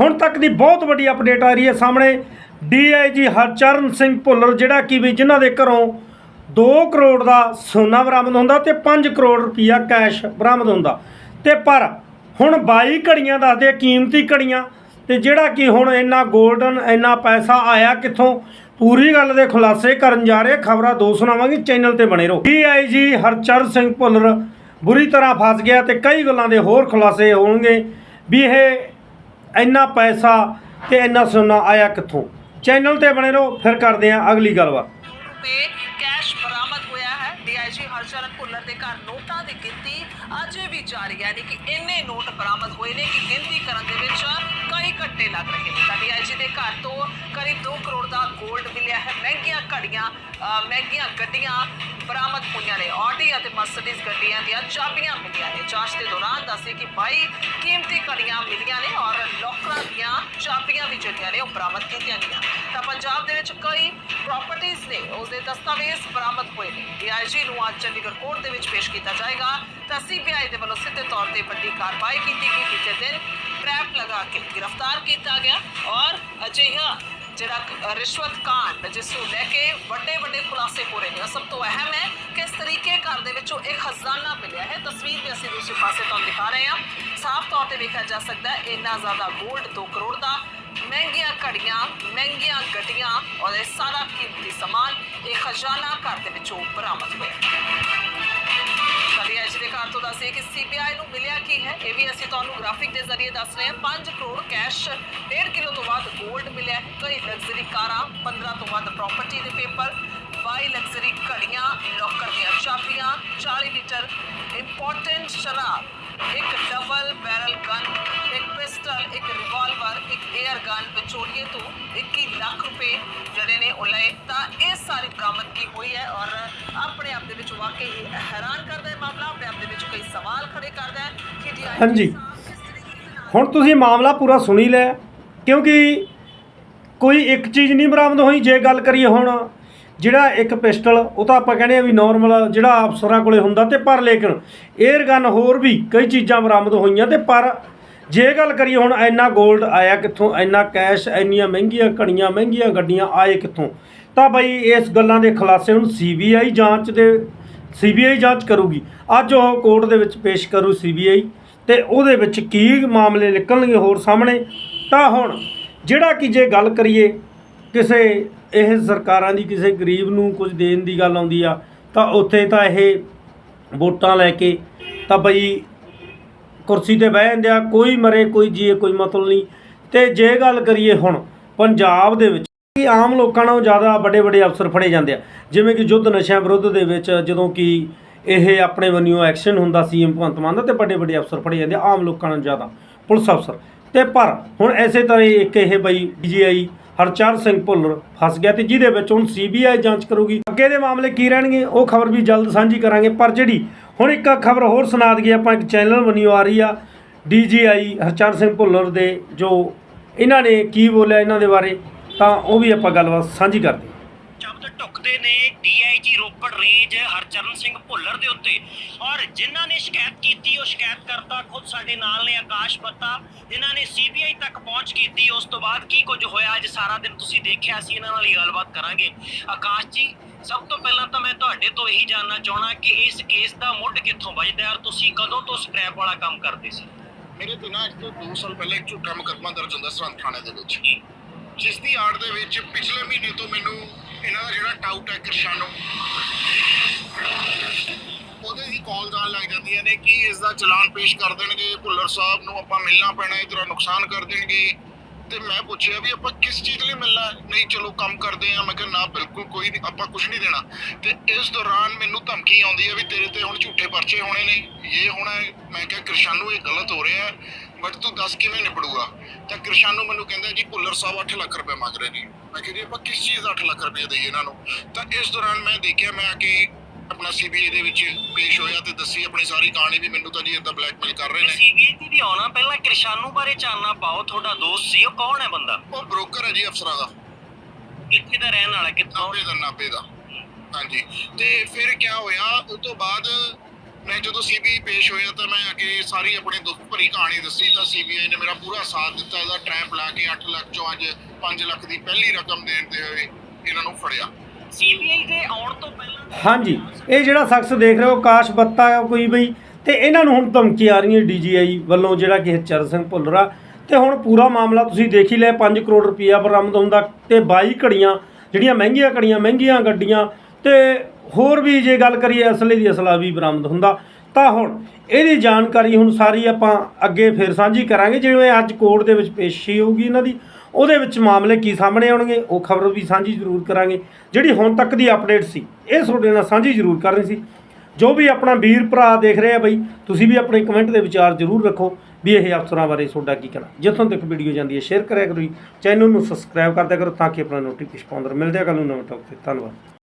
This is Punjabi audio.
ਹੁਣ ਤੱਕ ਦੀ ਬਹੁਤ ਵੱਡੀ ਅਪਡੇਟ ਆ ਰਹੀ ਹੈ ਸਾਹਮਣੇ। ਡੀਆਈਜੀ ਹਰਚਰਨ ਸਿੰਘ ਭੁੱਲਰ, ਜਿਹੜਾ ਕਿ ਵੀ ਜਿਨ੍ਹਾਂ ਦੇ ਘਰੋਂ 2 ਕਰੋੜ ਦਾ ਸੋਨਾ ਬਰਾਮਦ ਹੁੰਦਾ ਤੇ 5 ਕਰੋੜ ਰੁਪਈਆ ਕੈਸ਼ ਬਰਾਮਦ ਹੁੰਦਾ। ਤੇ ਪਰ ਹੁਣ 22 ਘੜੀਆਂ ਦੱਸਦੇ ਕੀਮਤੀ ਘੜੀਆਂ, ਤੇ ਜਿਹੜਾ ਕਿ ਹੁਣ ਇੰਨਾ 골ਡਨ ਇੰਨਾ ਪੈਸਾ ਆਇਆ ਕਿੱਥੋਂ? ਪੂਰੀ ਗੱਲ ਦੇ ਖੁਲਾਸੇ ਕਰਨ ਜਾ ਰਹੇ ਖਬਰਾਂ ਦੋ ਸੁਣਾਵਾਂਗੇ, ਚੈਨਲ ਤੇ ਬਣੇ ਰਹੋ। ਡੀਆਈਜੀ ਹਰਚਰਨ ਸਿੰਘ ਭੁੱਲਰ ਬੁਰੀ ਤਰ੍ਹਾਂ ਫਸ ਗਿਆ ਤੇ ਕਈ ਗੱਲਾਂ ਦੇ ਹੋਰ ਖੁਲਾਸੇ ਹੋਣਗੇ। ਵੀ ਇਹ ਇੰਨਾ ਪੈਸਾ ਤੇ ਇੰਨਾ ਸੋਨਾ ਆਇਆ ਕਿੱਥੋਂ? ਚੈਨਲ ਤੇ ਬਣੇ ਰਹੋ, ਫਿਰ ਕਰਦੇ ਹਾਂ ਅਗਲੀ ਗੱਲਬਾਤ। ਰੁਪਏ ਕੈਸ਼ ਬਰਾਮਦ ਹੋਇਆ ਹੈ। ਡੀਆਈਜੀ ਹਰਚਰਨ ਭੁੱਲਰ ਦੇ ਘਰ ਨੋਟਾਂ ਦੀ ਗਿਣਤੀ ਅਜੇ ਵੀ ਜਾਰੀ ਹੈ। ਯਾਨੀ ਕਿ ਇੰਨੇ ਨੋਟ ਬਰਾਮਦ ਹੋਏ ਨੇ ਕਿ ਗਿਣਤੀ ਕਰਨ ਦੇ ਵਿੱਚ ਕਈ ਲੱਗ ਰਹੇ ਨੇ। ਤਾਂ ਜੀ ਦੇ ਘਰ ਤੋਂ ਕਰੀਬ 2 ਕਰੋੜ ਦਾ 골ਡ ਮਿਲਿਆ ਹੈ। ਮਹਿੰਗੀਆਂ ਘੜੀਆਂ ਮਹਿੰਗੀਆਂ ਗੱਡੀਆਂ ਬਰਾਮਦ ਹੋਈਆਂ ਨੇ। ਆਡੀ ਅਤੇ ਮਰਸੀਡੀਜ਼ ਗੱਡੀਆਂ ਦੀਆਂ ਚਾਬੀਆਂ ਮਿਲੀਆਂ ਨੇ। ਜਾਂਚ ਦੇ ਦੌਰਾਨ ਦੱਸੇ ਕਿ 22 ਕੀਮਤੀ ਘੜੀਆਂ ਮਿਲੀਆਂ ਨੇ ਔਰ ਲੋਕਰਾਂ ਦੀਆਂ ਚਾਬੀਆਂ ਵੀ ਜਿਹੜੀਆਂ ਨੇ ਉਹ ਬਰਾਮਦ ਕੀਤੀਆਂ ਗਈਆਂ। ਤਾਂ ਪੰਜਾਬ ਦੇ ਵਿੱਚ ਕਈ ਪ੍ਰਾਪਰਟੀਆਂ ਨੇ ਉਸ ਦੇ ਦਸਤਾਵੇਜ਼ ਬਰਾਮਦ ਹੋਏ ਨੇ। ਡੀਆਈਜੀ ਨੂੰ ਅੱਜ ਚੰਡੀਗੜ੍ਹ ਕੋਰਟ ਦੇ ਵਿੱਚ ਪੇਸ਼ ਕੀਤਾ ਜਾਏਗਾ। ਤਾਂ ਸੀਬੀਆਈ ਦੇ ਵੱਲੋਂ ਸਿੱਧੇ ਤੌਰ ਤੇ ਵੱਡੀ ਕਾਰਵਾਈ ਕੀਤੀ ਗਈ। ਬੀਤੇ ਦਿਨ ਟ੍ਰੈਪ ਲਗਾ ਕੇ ਗ੍ਰਿਫਤਾਰ ਕੀਤਾ ਗਿਆ ਔਰ ਅਜਿਹਾ ਜਿਹੜਾ ਰਿਸ਼ਵਤ ਕਾਂਡ ਜਿਸ ਨੂੰ ਲੈ ਕੇ ਵੱਡੇ ਵੱਡੇ ਖੁਲਾਸੇ ਹੋ ਰਹੇ ਨੇ। ਔਰ ਸਭ ਤੋਂ ਅਹਿਮ ਹੈ ਕਿ ਇਸ ਤਰੀਕੇ ਘਰ ਦੇ ਵਿੱਚੋਂ ਇੱਕ ਖਜ਼ਾਨਾ ਮਿਲਿਆ ਹੈ। ਤਸਵੀਰ ਵੀ ਅਸੀਂ ਦੂਸਰੇ ਪਾਸੇ ਤੁਹਾਨੂੰ ਦਿਖਾ ਰਹੇ ਹਾਂ। ਸਾਫ਼ ਤੌਰ ਤੇ ਵੇਖਿਆ ਜਾ ਸਕਦਾ ਹੈ, ਇੰਨਾ ਜ਼ਿਆਦਾ 골ਡ 2 ਕਰੋੜ ਦਾ, ਮਹਿੰਗੀਆਂ ਘੜੀਆਂ, ਮਹਿੰਗੀਆਂ ਗੱਡੀਆਂ ਔਰ ਇਹ ਸਾਰਾ ਕੀਮਤੀ ਸਮਾਨ ਇਹ ਖਜ਼ਾਨਾ ਘਰ ਦੇ ਵਿੱਚੋਂ ਬਰਾਮਦ ਹੋਇਆ। ਦੇ ਕਿ ਸੀਬੀਆਈ ਨੂੰ ਮਿਲਿਆ ਕੀ ਹੈ? ਇਹ ਵੀ ਅਸੀਂ ਤੁਹਾਨੂੰ ਗ੍ਰਾਫਿਕ ਦੇ ਜ਼ਰੀਏ ਦੱਸ ਰਹੇ ਹਾਂ। 5 ਕਰੋੜ ਕੈਸ਼ 1.5 ਕਿਲੋ ਤੋਂ ਵੱਧ 골ਡ ਮਿਲਿਆ ਹੈ। ਕਈ ਲਗਜ਼ਰੀ ਕਾਰਾਂ 15 ਤੋਂ ਵੱਧ ਪ੍ਰਾਪਰਟੀ ਦੇ ਪੇਪਰ 22 ਲਗਜ਼ਰੀ ਘੜੀਆਂ ਲੋਕਰ ਦੀਆਂ ਚਾਬੀਆਂ 40 ਲੀਟਰ ਇੰਪੋਰਟੈਂਟ ਸ਼ਰਾਬ, ਇੱਕ ਡਬਲ ਬੈਰਲ ਗਨ ਇੱਕ ਪਿਸਟਲ ਇੱਕ ਰਿਵਾਲਵਰ ਇੱਕ 에ਅਰ ਗਨ ਵਿਚੋਲੀਏ ਤੋਂ 21 ਲੱਖ ਰੁਪਏ ਜਿਹੜੇ ਨੇ ਉਹ ਲਏ ਤਾਂ ਇਹ ਸਾਰੀ ਬਰਾਮਦਗੀ ਹੋਈ ਹੈ ਔਰ ਆਪਣੇ ਆਪ ਦੇ ਵਿੱਚ ਵਾਕਈ ਹੈਰਾਨ ਕਰਦਾ ਹੈ ਮਾਮਲਾ ਆਪਣੇ ਆਪ ਦੇ ਵਿੱਚ ਕਈ ਸਵਾਲ ਖੜੇ ਕਰਦਾ ਹੈ ਕਿ ਜੀ ਹਾਂਜੀ। ਹੁਣ ਤੁਸੀਂ ਮਾਮਲਾ ਪੂਰਾ ਸੁਣੀ ਲਿਆ ਕਿਉਂਕਿ ਕੋਈ ਇੱਕ ਚੀਜ਼ ਨਹੀਂ ਬਰਾਮਦ ਹੋਈ ਜੇ ਗੱਲ ਕਰੀਏ ਹੁਣ ਜਿਹੜਾ ਇੱਕ ਪਿਸਟਲ ਉਹ ਤਾਂ ਆਪਾਂ ਕਹਿੰਦੇ ਆ ਵੀ ਨਾਰਮਲ ਜਿਹੜਾ ਅਫਸਰਾਂ ਕੋਲੇ ਹੁੰਦਾ ਤੇ ਪਰ ਲੇਕਿਨ 에ਅਰ ਗਨ ਹੋਰ ਵੀ ਕਈ ਚੀਜ਼ਾਂ ਬਰਾਮਦ ਹੋਈਆਂ ਤੇ ਪਰ ਜੇ ਗੱਲ ਕਰੀਏ ਹੁਣ ਇੰਨਾ 골ਡ ਆਇਆ ਕਿੱਥੋਂ? ਇੰਨਾ ਕੈਸ਼ ਇੰਨੀਆਂ ਮਹਿੰਗੀਆਂ ਘੜੀਆਂ, ਮਹਿੰਗੀਆਂ ਗੱਡੀਆਂ ਆਏ ਕਿੱਥੋਂ? ਤਾਂ ਬਈ ਇਸ ਗੱਲਾਂ ਦੇ ਖੁਲਾਸੇ ਹੁਣ ਸੀਬੀਆਈ ਜਾਂਚ ਦੇ ਸੀਬੀਆਈ ਜਾਂਚ ਕਰੂਗੀ। ਅੱਜ ਉਹ ਕੋਰਟ ਦੇ ਵਿੱਚ ਪੇਸ਼ ਕਰੂ ਸੀਬੀਆਈ ਤੇ ਉਹਦੇ ਵਿੱਚ ਕੀ ਮਾਮਲੇ ਨਿਕਲਣਗੇ ਹੋਰ ਸਾਹਮਣੇ? ਤਾਂ ਹੁਣ ਜਿਹੜਾ ਕਿ ਜੇ ਗੱਲ ਕਰੀਏ ਕਿਸੇ ਇਹ ਸਰਕਾਰਾਂ ਦੀ, ਕਿਸੇ ਗਰੀਬ ਨੂੰ ਕੁਝ ਦੇਣ ਦੀ ਗੱਲ ਆਉਂਦੀ ਆ, ਤਾਂ ਉੱਥੇ ਤਾਂ ਇਹ ਵੋਟਾਂ ਲੈ ਕੇ ਤਾਂ ਬਈ ਕੁਰਸੀ ਤੇ ਬਹਿ ਜਾਂਦੇ ਆ, ਕੋਈ ਮਰੇ, ਕੋਈ ਜੀਏ, ਕੋਈ ਮਤਲਬ ਨਹੀਂ। ਤੇ ਜੇ ਗੱਲ ਕਰੀਏ ਹੁਣ ਪੰਜਾਬ ਦੇ ਵਿੱਚ ਕਿ ਆਮ ਲੋਕਾਂ ਨਾਲੋਂ ਜ਼ਿਆਦਾ ਵੱਡੇ ਵੱਡੇ ਅਫਸਰ ਫੜੇ ਜਾਂਦੇ ਆ। ਜਿਵੇਂ ਕਿ ਯੁੱਧ ਨਸ਼ਿਆਂ ਵਿਰੁੱਧ ਦੇ ਵਿੱਚ ਜਦੋਂ ਕਿ ਇਹ ਆਪਣੇ ਵੱਲੋਂ ਐਕਸ਼ਨ ਹੁੰਦਾ ਸੀਐਮ ਭਗਵੰਤ ਮਾਨ ਦਾ, ਤੇ ਵੱਡੇ ਵੱਡੇ ਅਫਸਰ ਫੜੇ ਜਾਂਦੇ ਆਮ ਲੋਕਾਂ ਨਾਲੋਂ ਜ਼ਿਆਦਾ, ਪੁਲਿਸ ਅਫਸਰ। ਤੇ ਪਰ ਹੁਣ ਐਸੇ ਤਰ੍ਹਾਂ ਹੀ ਇੱਕ ਇਹ ਬਈ ਡੀਜੀਆਈ ਹਰਚਰ ਸਿੰਘ ਭੁੱਲਰ ਫਸ ਗਿਆ ਤੇ ਜਿਹਦੇ ਵਿੱਚ ਹੁਣ ਸੀਬੀਆਈ ਜਾਂਚ ਕਰੂਗੀ। ਅੱਗੇ ਦੇ ਮਾਮਲੇ ਕੀ ਰਹਿਣਗੇ, ਉਹ ਖਬਰ ਵੀ ਜਲਦ ਸਾਂਝੀ ਕਰਾਂਗੇ, ਪਰ ਜਿਹੜੀ ਹੁਣ ਇੱਕ ਖਬਰ ਹੋਰ ਸੁਣਾ ਦਈਏ, ਆਪਾਂ ਇੱਕ ਚੈਨਲ ਬਣੀ ਆ ਰਹੀ ਆ ਡੀਜੀਆਈ ਹਰਚਰਨ ਸਿੰਘ ਭੁੱਲਰ ਦੇ, ਜੋ ਇਹਨਾਂ ਨੇ ਕੀ ਬੋਲਿਆ ਇਹਨਾਂ ਦੇ ਬਾਰੇ, ਤਾਂ ਉਹ ਵੀ ਆਪਾਂ ਗੱਲਬਾਤ ਸਾਂਝੀ ਕਰਦੇ ਢੁੱਕਦੇ ਨੇ ਡੀਆਈਜੀ ਰੋਪੜ ਰੇਂਜ ਹਰਚਰਨ ਸਿੰਘ ਭੁੱਲਰ ਦੇ ਉੱਤੇ। ਔਰ ਜਿਨ੍ਹਾਂ ਨੇ ਸ਼ਿਕਾਇਤ ਕੀਤੀ ਉਹ ਸ਼ਿਕਾਇਤਕਰਤਾ ਖੁਦ ਸਾਡੇ ਨਾਲ ਨੇ ਆਕਾਸ਼ ਬੱਤਾ ਜਿਨ੍ਹਾਂ ਨੇ ਸੀਬੀਆਈ ਤੱਕ ਪਹੁੰਚ ਕੀਤੀ ਉਸ ਤੋਂ ਬਾਅਦ ਕੀ ਕੁਝ ਹੋਇਆ? ਅੱਜ ਸਾਰਾ ਦਿਨ ਤੁਸੀਂ ਦੇਖਿਆ ਸੀ ਇਹਨਾਂ ਨਾਲ ਹੀ ਗੱਲਬਾਤ ਕਰਾਂਗੇ। ਆਕਾਸ਼ ਜੀ ਸਭ ਤੋਂ ਪਹਿਲਾਂ ਤਾਂ ਮੈਂ ਤੁਹਾਡੇ ਤੋਂ ਇਹੀ ਜਾਨਣਾ ਚਾਹਣਾ ਕਿ ਇਸ ਕੇਸ ਦਾ ਮੁੱਢ ਕਿੱਥੋਂ ਵੱਜਦਾ ਔਰ ਤੁਸੀਂ ਕਦੋਂ ਤੋਂ ਸਕ੍ਰੈਪ ਵਾਲਾ ਕੰਮ ਕਰਦੇ ਸੀ? ਮੇਰੇ ਤੇ ਨਾ ਅੱਜ ਤੋਂ 2 ਸਾਲ ਪਹਿਲਾਂ ਇੱਕ ਝੂਠਾ ਮੁਕੱਦਮਾ ਦਰਜ ਹੁੰਦਾ ਸਰਹੰਦ ਥਾਣੇ ਦੇ ਵਿੱਚ। ਜਿਸ ਦੀ ਆੜ ਦੇ ਵਿੱਚ ਪਿਛਲੇ ਮਹੀਨੇ ਤੋਂ ਮੈਨੂੰ ਇਹਨਾਂ ਦਾ ਜਿਹੜਾ ਟਾਊਟ ਹੈ ਕਿਰਸ਼ਾਨੋ। ਉਹਦੇ ਹੀ ਕਾਲ ਜਾਣ ਲੱਗ ਜਾਂਦੀਆਂ ਨੇ ਕਿ ਇਸ ਦਾ ਚਲਾਨ ਪੇਸ਼ ਕਰ ਦੇਣਗੇ, ਭੁੱਲਰ ਸਾਹਿਬ ਨੂੰ ਆਪਾਂ ਮਿਲਣਾ ਪੈਣਾ ਹੈ ਤੇਰਾ ਨੁਕਸਾਨ ਕਰ ਦੇਣਗੇ। ਤੇ ਮੈਂ ਪੁੱਛਿਆ ਵੀ ਆਪਾਂ ਕਿਸ ਚੀਜ਼ ਲਈ ਮਿਲਣਾ? ਨਹੀਂ, ਚਲੋ ਕੰਮ ਕਰਦੇ ਆ ਮੈਂ ਕਿਹਾ, ਨਾ, ਬਿਲਕੁਲ ਕੋਈ ਨਹੀਂ, ਆਪਾਂ ਕੁਝ ਨਹੀਂ ਦੇਣਾ। ਤੇ ਇਸ ਦੌਰਾਨ ਮੈਨੂੰ ਧਮਕੀ ਆਉਂਦੀ ਹੈ ਵੀ ਤੇਰੇ ਤੇ ਹੁਣ ਝੂਠੇ ਪਰਚੇ ਹੋਣੇ ਨੇ। ਇਹ ਹੋਣਾ ਹੈ। ਮੈਂ ਕਿਹਾ, ਕਿਰਸ਼ਾਨੂ, ਇਹ ਗਲਤ ਹੋ ਰਿਹਾ ਹੈ। ਬਟ ਤੂੰ ਦੱਸ ਕਿਵੇਂ ਨਿਬੜੂਗਾ? ਤਾਂ ਕਿਰਸ਼ਾਨੂ ਮੈਨੂੰ ਕਹਿੰਦਾ ਜੀ ਭੁੱਲਰ ਸਾਹਿਬ 8 ਲੱਖ ਰੁਪਏ ਮੰਗ ਰਹੇ ਨੇ। ਮੈਂ ਕਿਹਾ ਜੀ ਆਪਾਂ ਕਿਸ ਚੀਜ਼ ਦਾ 8 ਲੱਖ ਰੁਪਏ ਦੇਈਏ ਇਹਨਾਂ ਨੂੰ? ਤਾਂ ਇਸ ਦੌਰਾਨ ਮੈਂ ਦੇਖਿਆ ਮੈਂ ਆ ਕੇ ਆਪਣਾ ਸੀਬੀਆਈ ਦੇ ਵਿੱਚ ਪੇਸ਼ ਹੋਇਆ ਤੇ ਦੱਸੀ ਆਪਣੀ ਸਾਰੀ ਕਹਾਣੀ ਵੀ ਮੈਨੂੰ ਤਾਂ ਜੀ ਇਦਾਂ ਬਲੈਕਮੇਲ ਕਰ ਰਹੇ ਨੇ। ਸੀਬੀਆਈ ਤੇ ਵੀ ਆਉਣਾ ਪਹਿਲਾਂ ਕਿਰਸ਼ਾਨੂ ਬਾਰੇ ਜਾਨਣਾ ਪਾਓ ਤੁਹਾਡਾ ਦੋਸਤ ਸੀ ਉਹ ਕੌਣ ਹੈ ਬੰਦਾ? ਉਹ ਬ੍ਰੋਕਰ ਹੈ ਜੀ ਅਫਸਰਾਂ ਦਾ। ਕਿੱਥੇ ਦਾ ਰਹਿਣ ਵਾਲਾ ਕਿੱਥੋਂ? ਨਾਭੇ ਦਾ ਨਾਭੇ ਦਾ। ਹਾਂਜੀ। ਤੇ ਫਿਰ ਕੀ ਹੋਇਆ ਉਸ ਤੋਂ ਬਾਅਦ ਮੈਂ ਜਦੋਂ ਸੀਬੀਆਈ ਪੇਸ਼ ਹੋਇਆ ਤਾਂ ਮੈਂ ਅੱਗੇ ਸਾਰੀ ਆਪਣੀ ਦੁੱਖ ਭਰੀ ਕਹਾਣੀ ਦੱਸੀ ਤਾਂ ਸੀਬੀਆਈ ਨੇ ਮੇਰਾ ਪੂਰਾ ਸਾਥ ਦਿੱਤਾ ਇਹਦਾ ਟਰੈਂਪ ਲਾ ਕੇ 8 ਲੱਖ ਚੋਂ ਅੱਜ 5 ਲੱਖ ਦੀ ਪਹਿਲੀ ਰਕਮ ਦੇਣ ਦੇ ਹੋਏ ਇਹਨਾਂ ਨੂੰ ਫੜਿਆ। ਸੀਬੀਆਈ ਦੇ ਆਉਣ ਤੋਂ ਪਹਿਲਾਂ ਹਾਂਜੀ ਇਹ ਜਿਹੜਾ ਸ਼ਖਸ ਦੇਖ ਰਹੇ ਹੋ ਆਕਾਸ਼ ਬੱਤਾ ਕੋਈ ਬਈ ਤੇ ਇਹਨਾਂ ਨੂੰ ਹੁਣ ਧਮਕੀ ਆ ਰਹੀ ਹੈ ਡੀਜੀਆਈ ਵੱਲੋਂ ਜਿਹੜਾ ਕਿ ਹਰਚਰਨ ਸਿੰਘ ਭੁੱਲਰ ਤੇ ਹੁਣ ਪੂਰਾ ਮਾਮਲਾ ਤੁਸੀਂ ਦੇਖ ਹੀ ਲਿਆ 5 ਕਰੋੜ ਰੁਪਈਆ ਬਰਾਮਦ ਹੁੰਦਾ ਤੇ 22 ਘੜੀਆਂ ਜਿਹੜੀਆਂ ਮਹਿੰਗੀਆਂ ਘੜੀਆਂ ਮਹਿੰਗੀਆਂ ਗੱਡੀਆਂ ਤੇ ਹੋਰ ਵੀ ਜੇ ਗੱਲ ਕਰੀਏ ਅਸਲੇ ਦੀ, ਅਸਲਾ ਵੀ ਬਰਾਮਦ ਹੁੰਦਾ। ਤਾਂ ਹੁਣ ਇਹਦੀ ਜਾਣਕਾਰੀ ਹੁਣ ਸਾਰੀ ਆਪਾਂ ਅੱਗੇ ਫਿਰ ਸਾਂਝੀ ਕਰਾਂਗੇ, ਜਿਵੇਂ ਅੱਜ ਕੋਰਟ ਦੇ ਵਿੱਚ ਪੇਸ਼ੀ ਹੋਊਗੀ ਇਹਨਾਂ ਦੀ। ਉਹਦੇ ਵਿੱਚ ਮਾਮਲੇ ਕੀ ਸਾਹਮਣੇ ਆਉਣਗੇ, ਉਹ ਖਬਰ ਵੀ ਸਾਂਝੀ ਜ਼ਰੂਰ ਕਰਾਂਗੇ। ਜਿਹੜੀ ਹੁਣ ਤੱਕ ਦੀ ਅਪਡੇਟ ਸੀ, ਇਹ ਤੁਹਾਡੇ ਨਾਲ ਸਾਂਝੀ ਜ਼ਰੂਰ ਕਰਨੀ ਸੀ। ਜੋ ਵੀ ਆਪਣਾ ਵੀਰ ਭਰਾ ਦੇਖ ਰਿਹਾ ਬਈ, ਤੁਸੀਂ ਵੀ ਆਪਣੇ ਕਮੈਂਟ ਦੇ ਵਿਚਾਰ ਜ਼ਰੂਰ ਰੱਖੋ ਵੀ ਇਹ ਅਫਸਰਾਂ ਬਾਰੇ ਤੁਹਾਡਾ ਕੀ ਕਹਿਣਾ। ਜਿੱਥੋਂ ਤੱਕ ਵੀਡੀਓ ਜਾਂਦੀ ਹੈ, ਸ਼ੇਅਰ ਕਰਿਆ ਕਰੋ ਜੀ। ਚੈਨਲ ਨੂੰ ਸਬਸਕ੍ਰਾਈਬ ਕਰਦਿਆ ਕਰੋ ਤਾਂ ਕਿ ਆਪਣਾ ਨੋਟੀਫਿਕੇਸ਼ਨ ਪਾਉਂਦੇ ਰਹੋ ਮਿਲਦੇ ਆ ਕੱਲ ਨੂੰ ਨਵੇਂ ਟੌਪਿਕ ਤੇ ਧੰਨਵਾਦ।